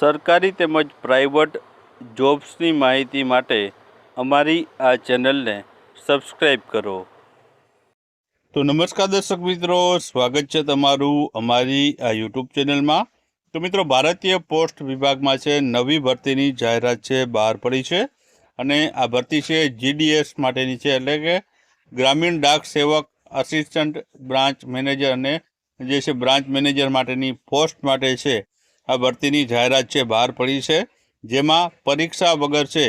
સરકારી તેમજ પ્રાઇવેટ જોબ્સની માહિતી માટે અમારી આ ચેનલને સબસ્ક્રાઈબ કરો. તો નમસ્કાર દર્શક મિત્રો, સ્વાગત છે તમારું અમારી આ યુટ્યુબ ચેનલમાં. તો મિત્રો, ભારતીય પોસ્ટ વિભાગમાં છે, નવી ભરતીની જાહેરાત છે, બહાર પડી છે અને આ ભરતી છે જીડીએસ માટેની છે, એટલે કે ગ્રામીણ ડાક સેવક આસિસ્ટન્ટ બ્રાન્ચ મેનેજર અને જે છે બ્રાન્ચ મેનેજર માટેની પોસ્ટ માટે છે. આ ભરતીની જાહેરાત છે, બહાર પડી છે. જેમાં પરીક્ષા વગર છે,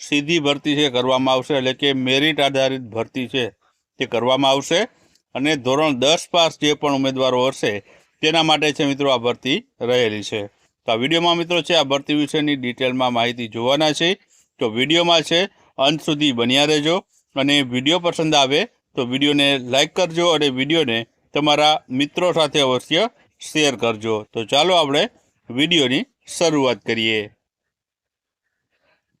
સીધી ભરતી છે કરવામાં આવશે. એટલે કે મેરિટ આધારિત ભરતી છે, તે કરવામાં આવશે. અને ધોરણ દસ પાસ જે પણ ઉમેદવારો હશે, તેના માટે છે મિત્રો આ ભરતી રહેલી છે. તો આ વિડીયોમાં મિત્રો છે, આ ભરતી વિશેની ડિટેલમાં માહિતી જોવાના છે. તો વિડીયોમાં છે, અંત સુધી બન્યા રહેજો. અને વીડિયો પસંદ આવે તો વિડીયોને લાઇક કરજો અને વિડીયોને તમારા મિત્રો સાથે અવશ્ય શેર કરજો. તો ચાલો આપણે વિડીયોની શરૂઆત કરીએ.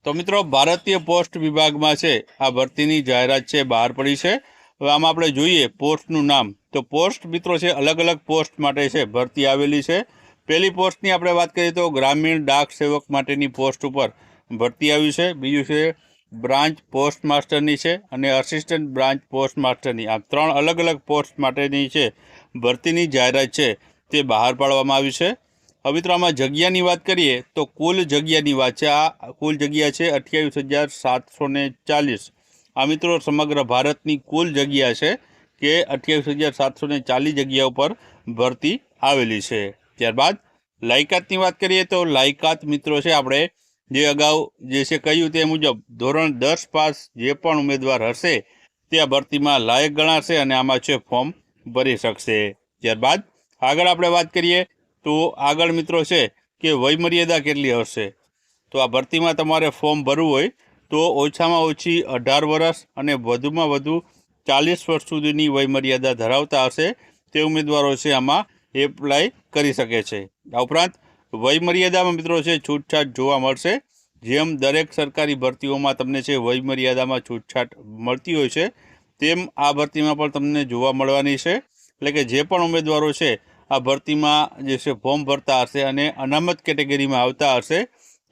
તો મિત્રો, ભારતીય પોસ્ટ વિભાગમાં છે, આ ભરતીની જાહેરાત છે, બહાર પડી છે. હવે આમાં આપણે જોઈએ પોસ્ટનું નામ. તો પોસ્ટ મિત્રો છે અલગ અલગ પોસ્ટ માટે છે, ભરતી આવેલી છે. પહેલી પોસ્ટની આપણે વાત કરીએ તો ગ્રામીણ ડાક સેવક માટેની પોસ્ટ ઉપર ભરતી આવી છે. બીજું છે, બ્રાન્ચ પોસ્ટ માસ્ટરની છે અને અસિસ્ટન્ટ બ્રાન્ચ પોસ્ટ માસ્ટરની. આ ત્રણ અલગ અલગ પોસ્ટ માટેની છે, ભરતીની જાહેરાત છે, તે બહાર પાડવામાં આવી છે. હવે તો આમાં જગ્યાની વાત કરીએ તો કુલ જગ્યાની વાત છે. આ કુલ જગ્યા છે અઠ્યાવીસ હજાર સાતસો ને ચાલીસ. આ મિત્રો સમગ્ર ભારતની કુલ જગ્યા છે કે અઠ્યાવીસ હજાર સાતસો ને ચાલીસ જગ્યા ઉપર ભરતી આવેલી છે. ત્યારબાદ લાયકાતની વાત કરીએ તો લાયકાત મિત્રો છે આપણે જે અગાઉ જે છે કહ્યું તે મુજબ ધોરણ દસ પાસ જે પણ ઉમેદવાર હશે તે આ ભરતીમાં લાયક ગણાશે અને આમાં છે ફોર્મ ભરી શકશે. ત્યારબાદ આગળ આપણે વાત કરીએ તો આગળ મિત્રો છે કે વયમર્યાદા કેટલી હશે? તો આ ભરતીમાં તમારે ફોર્મ ભરવું હોય તો ઓછામાં ઓછી અઢાર વર્ષ અને વધુમાં વધુ ચાલીસ વર્ષ સુધીની વયમર્યાદા ધરાવતા હશે તે ઉમેદવારો છે આમાં એપ્લાય કરી શકે છે. આ ઉપરાંત વયમર્યાદામાં મિત્રો છે છૂટછાટ જોવા મળશે. જેમ દરેક સરકારી ભરતીઓમાં તમને છે વયમર્યાદામાં છૂટછાટ મળતી હોય છે, તેમ આ ભરતીમાં પણ તમને જોવા મળવાની છે. એટલે કે જે પણ ઉમેદવારો છે આ ભરતીમાં જે છે, ફોર્મ ભરતા હશે અને અનામત કેટેગરીમાં આવતા હશે,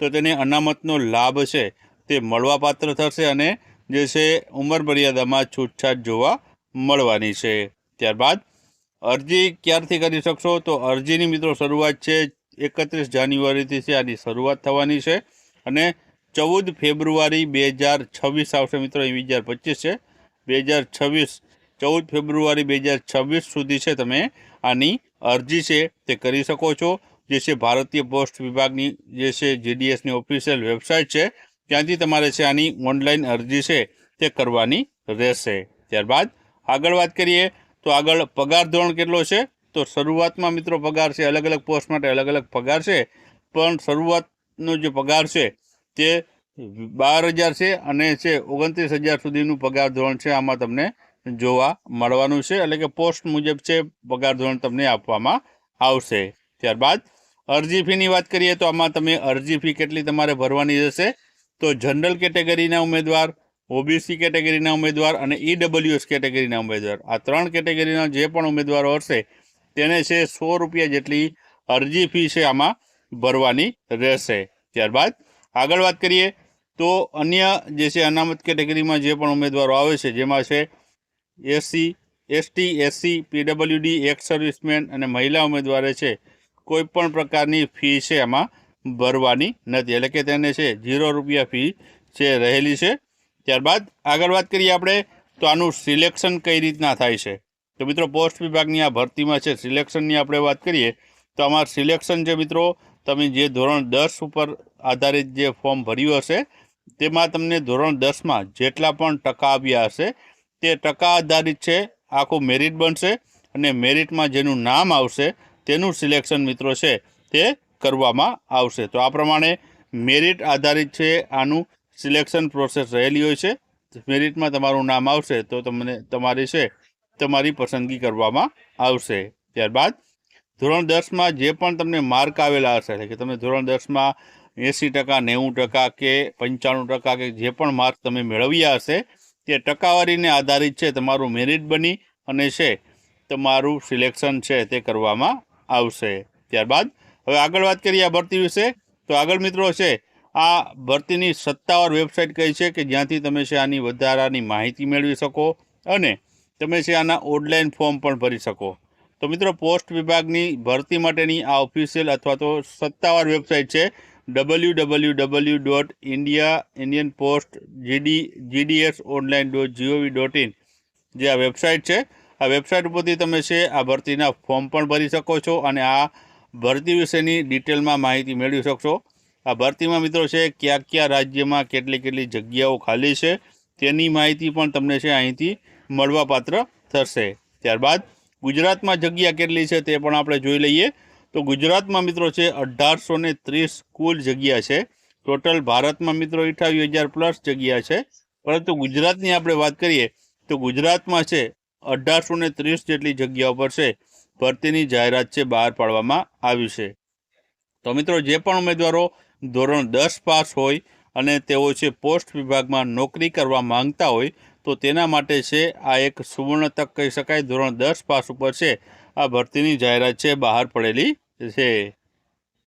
તો તેને અનામતનો લાભ છે તે મળવાપાત્ર થશે અને જે છે, ઉંમર મર્યાદામાં છૂટછાટ જોવા મળવાની છે. ત્યારબાદ અરજી ક્યારથી કરી શકશો? તો અરજીની મિત્રો શરૂઆત છે એકત્રીસ જાન્યુઆરીથી છે, આની શરૂઆત થવાની છે અને ચૌદ ફેબ્રુઆરી બે હજાર છવ્વીસ આવશે મિત્રો, એ બે હજાર છે. બે હજાર છવ્વીસ ચૌદ ફેબ્રુઆરી બે હજાર છવ્વીસ સુધી છે તમે આની અરજી છે તે કરી શકો છો. જે છે ભારતીય પોસ્ટ વિભાગની જે છે જીડીએસની ઓફિશિયલ વેબસાઇટ છે, ત્યાંથી તમારે છે આની ઓનલાઈન અરજી છે તે કરવાની રહેશે. ત્યારબાદ આગળ વાત કરીએ તો આગળ પગાર ધોરણ કેટલો છે? તો શરૂઆતમાં મિત્રો પગાર છે અલગ અલગ પોસ્ટ માટે અલગ અલગ પગાર છે, પણ શરૂઆતનો જે પગાર છે તે બાર હજાર છે અને છે ઓગણત્રીસ હજાર સુધીનું પગાર ધોરણ છે આમાં તમને જોવા મળવાનું છે. એટલે કે પોસ્ટ મુજબ છે, પગાર ધોરણ તમને આપવામાં આવશે. ત્યારબાદ અરજી ફીની વાત કરીએ તો આમાં તમે અરજી ફી કેટલી તમારે ભરવાની રહેશે? તો જનરલ કેટેગરીના ઉમેદવાર, ઓબીસી કેટેગરીના ઉમેદવાર અને ઈડબલ્યુએસ કેટેગરીના ઉમેદવાર. આ ત્રણ કેટેગરીના જે પણ ઉમેદવારો હશે, તેને છે સો રૂપિયા જેટલી અરજી ફી છે આમાં ભરવાની રહેશે. ત્યારબાદ આગળ વાત કરીએ તો અન્ય જે છે અનામત કેટેગરીમાં જે પણ ઉમેદવારો આવે છે, જેમાં છે SC, ST, SC, PWD, ex serviceman અને મહિલા ઉમેદવારે છે. કોઈ પણ પ્રકારની ફી છે એમાં ભરવાની નથી. એટલે કે તેને છે ઝીરો રૂપિયા ફી છે રહેલી છે. ત્યારબાદ આગળ વાત કરીએ આપણે તો આનું સિલેક્શન કઈ રીતના થાય છે. તો મિત્રો પોસ્ટ વિભાગની આ ભરતીમાં છે સિલેક્શનની આપણે વાત કરીએ તો આમાં સિલેક્શન છે મિત્રો તમે જે ધોરણ દસ ઉપર આધારિત જે ફોર્મ ભર્યું હશે તેમાં તમને ધોરણ દસમાં જેટલા પણ ટકા આવ્યા હશે તે ટકા આધારિત છે, આખું મેરિટ બનશે અને મેરિટમાં જેનું નામ આવશે તેનું સિલેક્શન મિત્રો છે તે કરવામાં આવશે. તો આ પ્રમાણે મેરિટ આધારિત છે, આનું સિલેક્શન પ્રોસેસ રહેલી હોય છે. મેરિટમાં તમારું નામ આવશે તો તમને તમારી છે, તમારી પસંદગી કરવામાં આવશે. ત્યારબાદ ધોરણ દસમાં જે પણ તમને માર્ક આવેલા હશે, એટલે કે તમે ધોરણ દસમાં એંસી ટકા, નેવું ટકા કે પંચાણું ટકા કે જે પણ માર્ક તમે મેળવ્યા હશે તે ટકાવારીને આધારિત છે તમારું મેરિટ બની અને છે તમારું સિલેક્શન છે તે કરવામાં આવશે. ત્યારબાદ હવે આગળ વાત કરીએ આ ભરતી વિશે. તો આગળ મિત્રો છે, આ ભરતીની સત્તાવાર વેબસાઇટ કઈ છે કે જ્યાંથી તમે છે આની વધારાની માહિતી મેળવી શકો અને તમે છે આના ઓનલાઈન ફોર્મ પણ ભરી શકો. તો મિત્રો, પોસ્ટ વિભાગની ભરતી માટેની આ ઓફિશિયલ અથવા તો સત્તાવાર વેબસાઇટ છે. W W W dot India Indian Post GD GDS online dot GOV dot in જે આ વેબસાઇટ છે, આ વેબસાઇટ ઉપરથી તમે છે, આ ભરતીના ફોર્મ પણ ભરી શકો છો અને આ ભરતી વિશેની ડિટેલમાં માહિતી મેળવી શકશો. આ ભરતીમાં મિત્રો છે, કયા કયા રાજ્યમાં કેટલી કેટલી જગ્યાઓ ખાલી છે, તેની માહિતી પણ તમને છે, અહીંથી મળવાપાત્ર થશે. ત્યારબાદ ગુજરાતમાં જગ્યા કેટલી છે તે પણ આપણે જોઈ લઈએ. તો ગુજરાતમાં મિત્રો છે અઢારસો ને ત્રીસ કુલ જગ્યા છે. ટોટલ ભારતમાં મિત્રો અઠાવીસ હજાર પ્લસ જગ્યા છે. પરંતુ ગુજરાતની આપણે વાત કરીએ તો ગુજરાતમાં છે અઢારસો ને ત્રીસ જેટલી જગ્યાઓ પર છે ભરતીની જાહેરાત છે બહાર પાડવામાં આવી છે. તો મિત્રો જે પણ ઉમેદવારો ધોરણ દસ પાસ હોય અને તેઓ છે પોસ્ટ વિભાગમાં નોકરી કરવા માંગતા હોય તો તેના માટે છે આ એક સુવર્ણ તક કહી શકાય. ધોરણ દસ પાસ ઉપર છે આ ભરતીની જાહેરાત છે બહાર પડેલી છે